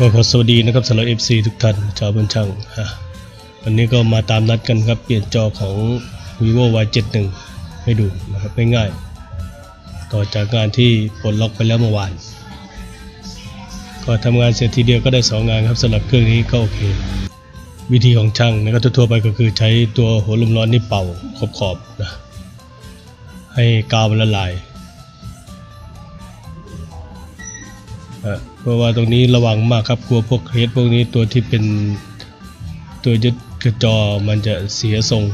ก็ขอสวัสดีนะครับสำหรับ FC ทุกท่านชาวบันช่างอะวันนี้ก็มาตามนัดกันครับเปลี่ยนจอของ vivo y 7 1 ให้ดูนะครับง่ายๆต่อจากงานที่ปลดล็อกไปแล้วเมื่อวาน ก็ทำงานเสร็จทีเดียวก็ได้ 2 งานครับสำหรับเครื่องนี้ก็โอเค วิธีของช่างนะครับทั่วไปก็คือใช้ตัวหัวลมร้อนนี่เป่าขอบๆนะให้กาวมันละลาย เพราะว่าตรงนี้ระวังมากครับกลัวพวกเคสพวกนี้ตัวที่เป็นตัวยึดกระจอมันจะเสียทรง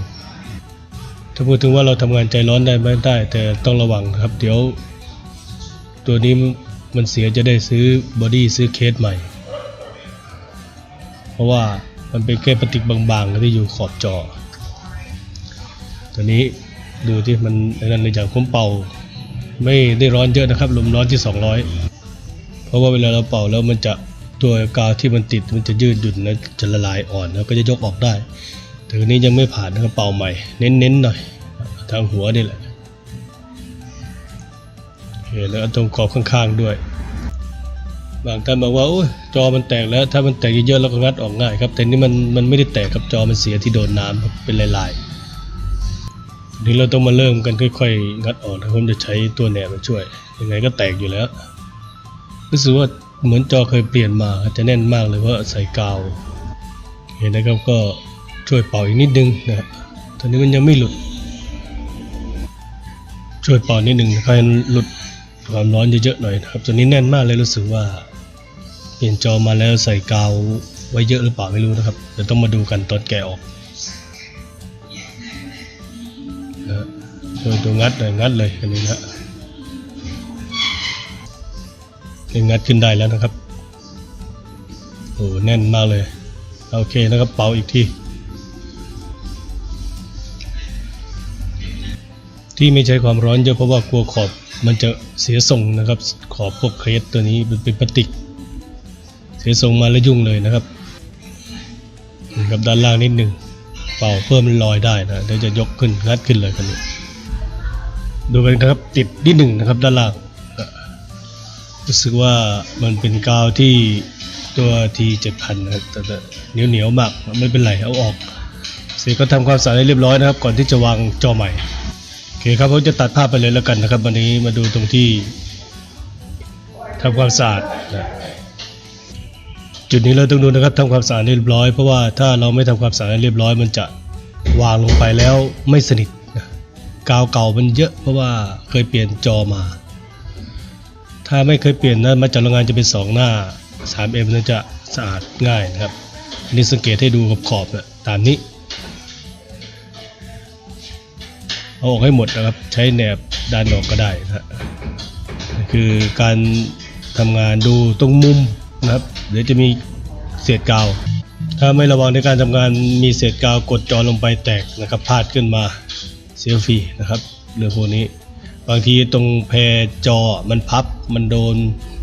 ถ้าพูดถึงว่าเราทำงานใจร้อนได้ไหมได้ แต่ต้องระวังครับ เดี๋ยว ตัวนี้มันเสียจะได้ซื้อบอดี้ซื้อเคสใหม่ เพราะว่ามันเป็นแค่พลาสติกบางๆที่อยู่ขอบจอ ตัวนี้ดูที่มันนั่นเลยจากผมเป่า ไม่ได้ร้อนเยอะนะครับลมร้อนที่ 200เพ ราะว่าเวลาเราเป่าแล้วมันจะตัวกาวที่มันติดมันจะยืดหยุ่นแล้วจะละลายอ่อนแล้วก็จะยกออกได้แต่อันนี้ยังไม่ผ่านนะครับเป่าใหม่ เน้นๆหน่อย ทางหัวนี่แหละโอเคแล้วตรงขอบข้างๆด้วย บางท่านบอกว่าโอ้จอมันแตกแล้ว ถ้ามันแตกเยอะๆแล้วก็งัดออกง่ายครับ แต่นี่มันมันไม่ได้แตกครับจอมันเสียที่โดนน้ำเป็นลายๆนี่เราต้องมาเริ่มกันค่อยๆ งัดออกนะผมจะใช้ตัวแหนบมาช่วยยังไงก็แตกอยู่แล้ว รู้สึกว่าเหมือนจอเคยเปลี่ยนมาจะแน่นมากเลยเพราใส่กาวเห็นนะครับก็ช่วยเป่าอีกนิดนึงนะครับตอนนี้มันยังไม่หลุด ช่วยเป่านิดนึงให้หลุดความร้อนเยอะๆหน่อยนะครับ ตัวนี้แน่นมากเลยรู้สึกว่า เปลี่ยนจอมาแล้วใส่กาวไว้เยอะหรือเปล่าไม่รู้นะครับเดี๋ยวต้องมาดูกันตอนแกะออกนะฮะช่วยตัวงัดหน่อยงัดเลยอันนี้นะ งัดขึ้นได้แล้วนะครับโอ้แน่นมากเลย โอเคนะครับเป่าอีกที ที่ไม่ใช้ความร้อนเยอะเพราะว่ากลัวขอบมันจะเสียทรงนะครับ ขอบพวกเครสตัวนี้เป็นพลาสติก เสียทรงมาแล้วยุ่งเลยนะครับนะครับด้านล่างนิดหนึ่งเป่าเพิ่มมันลอยได้นะเดี๋ยวจะยกขึ้นงัดขึ้นเลยกันนี้ดูกันนะครับติดนิดหนึ่งนะครับด้านล่าง รู้สึกว่ามันเป็นกาวที่ตัว T 7000นะครับแต่แต่เหนียวเหนียวๆมากไม่เป็นไรเอาออกเสร็จก็ทำความสะอาดให้เรียบร้อยนะครับ ก่อนที่จะวางจอใหม่โอเคครับผมจะตัดภาพไปเลยแล้วกันนะครับ วันนี้มาดูตรงที่ทำความสะอาดนะจุดนี้เราต้องดูนะครับทำความสะอาดเรียบร้อย เพราะว่าถ้าเราไม่ทำความสะอาดเรียบร้อย มันจะวางลงไปแล้วไม่สนิทกาวเก่ามันเยอะเพราะว่าเคยเปลี่ยนจอมา ถ้าไม่เคยเปลี่ยนนะมาจากโรงงานจะเป็น 2 หน้า 3M นั่นจะสะอาดง่ายนะครับ อันนี้สังเกตให้ดูกับขอบนะตามนี้ เอาออกให้หมดนะครับ ใช้แหนบด้านออกก็ได้นะคือการทำงานดูตรงมุมนะครับเดี๋ยวจะมีเศษกาว ถ้าไม่ระวังในการทำงานมีเศษกาวกดจอลงไปแตกนะครับพลาดขึ้นมาเสียฟรีนะครับเรื่องพวกนี้ บางทีตรงแพรจอมันพับมันโดน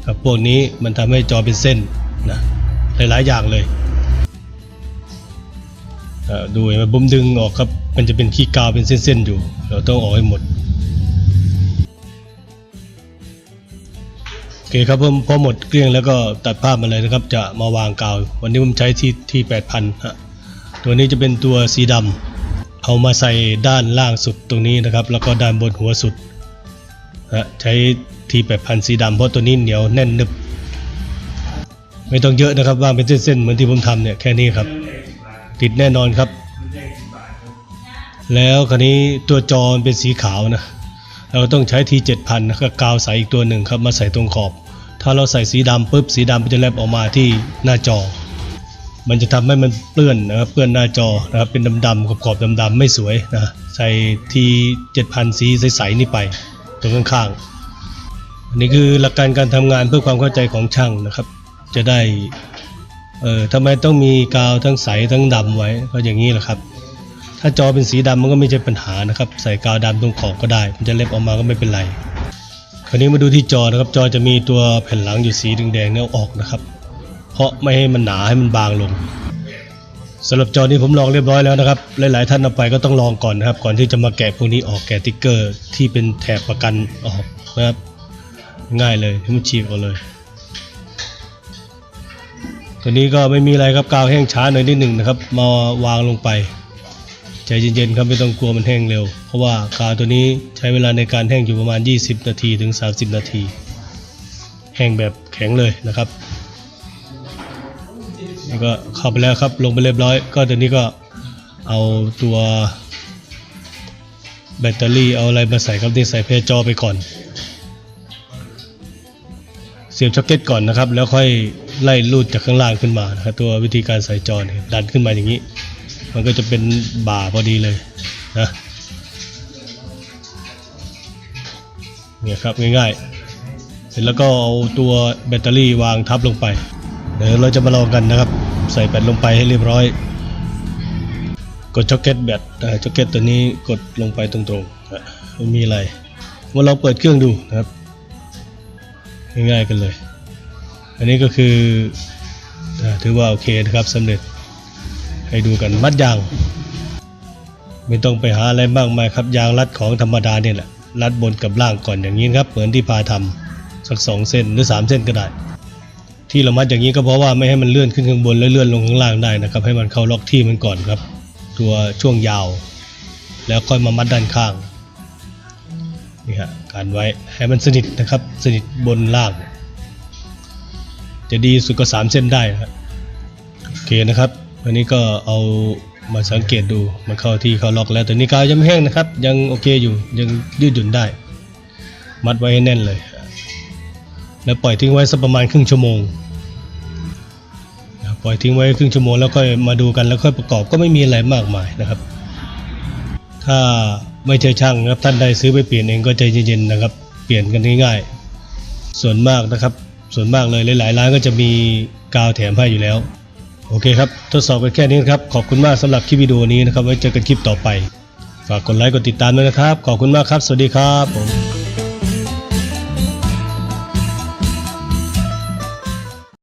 กับพวกนี้มันทำให้จอเป็นเส้นนะหลายๆอย่างเลยดูเห็นไหมผมดึงออกครับมันจะเป็นขี้กาวเป็นเส้นๆอยู่ เราต้องออกให้หมดโอเคครับผมพอหมดเกลี้ยงแล้วก็ตัดภาพมาเลยนะครับ จะมาวางกาว วันนี้ผมใช้ที่ที่8,000ฮะตัวนี้จะเป็นตัวสีดำเอามาใส่ด้านล่างสุดตรงนี้นะครับ แล้วก็ด้านบนหัวสุด ใช้ทีแปดพันสีดำเพราะตัวนี้เหนียวแน่นนึบ ไม่ต้องเยอะนะครับวางเป็นเส้นๆเหมือนที่ผมทำเนี่ยแค่นี้ครับ ติดแน่นอนครับ แล้วคราวนี้ตัวจอเป็นสีขาวนะเราต้องใช้ทีเจ็ดพันนะก็กาวใสอีกตัวหนึ่งครับมาใส่ตรงขอบ ถ้าเราใส่สีดำปุ๊บสีดำมันจะแลบออกมาที่หน้าจอ มันจะทำให้มันเปื้อนนะครับเปื้อนหน้าจอนะครับเป็นดำๆขอบๆดำๆไม่สวยนะใส่ทีเจ็ดพันสีใสๆนี่ไป ตรงข้างๆอันนี้คือหลักการการทำงานเพื่อความเข้าใจของช่างนะครับ จะได้เอ่อทำไมต้องมีกาวทั้งใสทั้งดำไว้ก็อย่างนี้แหละครับ ถ้าจอเป็นสีดำมันก็ไม่ใช่ปัญหานะครับ ใส่กาวดำตรงขอบก็ได้ มันจะเล็บออกมาก็ไม่เป็นไร คราวนี้มาดูที่จอนะครับ จอจะมีตัวแผ่นหลังอยู่สีแดงๆเนี่ยเอาออกนะครับ เพราะไม่ให้มันหนาให้มันบางลง สำหรับจอนี้ผมลองเรียบร้อยแล้วนะครับ หลาย ๆ ท่านเอาไปก็ต้องลองก่อนนะครับ ก่อนที่จะมาแกะพวกนี้ออกแกะติ๊กเกอร์ ที่เป็นแถบประกันออกนะครับ ง่ายเลยให้มันฉีกออกเลย ตัวนี้ก็ไม่มีอะไรครับกาวแห้งช้าหน่อยนิดหนึ่งนะครับ มาวางลงไป ใจเย็น ๆ ครับไม่ต้องกลัวมันแห้งเร็ว เพราะว่ากาวตัวนี้ใช้เวลาในการแห้งอยู่ประมาณ 20 นาทีถึง 30 นาที แห้งแบบแข็งเลยนะครับ นี่ก็เข้าไปแล้วครับลงไปเรียบร้อย ก็ตัวนี้ก็เอาตัวแบตเตอรี่เอาอะไรมาใส่ครับนี่ใส่เพจจอไปก่อน เสียบช็อกเก็ตก่อนนะครับ แล้วค่อยไล่รูดจากข้างล่างขึ้นมานะครับตัววิธีการใส่จอเนี่ยดันขึ้นมาอย่างนี้ มันก็จะเป็นบ่าพอดีเลยนะเนี่ยครับง่ายๆ เสร็จแล้วก็เอาตัวแบตเตอรี่วางทับลงไป เดี๋ยวเราจะมาลองกันนะครับ ใส่แบตลงไปให้เรียบร้อย กดช็อกเก็ตแบตช็อกเก็ตตัวนี้กดลงไปตรงๆนะไม่มีอะไรมาลองเปิดเครื่องดูนะครับ ง่ายๆกันเลย อันนี้ก็คือถือว่าโอเคนะครับสำเร็จให้ดูกันมัดยาง ไม่ต้องไปหาอะไรมากมายครับยางรัดของธรรมดาเนี่ยแหละรัดบนกับล่างก่อนอย่างนี้ครับ เหมือนที่พาทำสักสองเส้นหรือสามเส้นก็ได้ ที่เรามัดอย่างนี้ก็เพราะว่าไม่ให้มันเลื่อนขึ้นข้างบนแล้วเลื่อนลงข้างล่างได้นะครับ ให้มันเข้าล็อกที่มันก่อนครับ ตัวช่วงยาว แล้วค่อยมามัดด้านข้างนี่ฮะการไว้ให้มันสนิทนะครับ สนิทบนล่าง จะดีสุดก็สามเส้นได้นะครับโอเคนะครับอันนี้ก็เอามาสังเกตดูมันเข้าที่เข้าล็อกแล้วแต่นี่กาวยังไม่แห้งนะครับ ยังโอเคอยู่ยังยืดหยุ่นได้ มัดไว้ให้แน่นเลย แล้วปล่อยทิ้งไว้สักประมาณครึ่งชั่วโมงปล่อยทิ้งไว้ครึ่งชั่วโมงแล้วค่อยมาดูกันแล้วค่อยประกอบก็ไม่มีอะไรมากมายนะครับ ถ้าไม่ใช่ช่างนะครับท่านใดซื้อไปเปลี่ยนเองก็ใจเย็นๆนะครับ เปลี่ยนกันง่ายๆ ส่วนมากนะครับส่วนมากเลยหลายๆร้านก็จะมีกาวแถมให้อยู่แล้ว โอเคครับ ทดสอบกันแค่นี้นะครับขอบคุณมากสำหรับคลิปวิดีโอนี้นะครับไว้เจอกันคลิปต่อไป ฝากกดไลค์กดติดตามด้วยนะครับ ขอบคุณมากครับ สวัสดีครับผม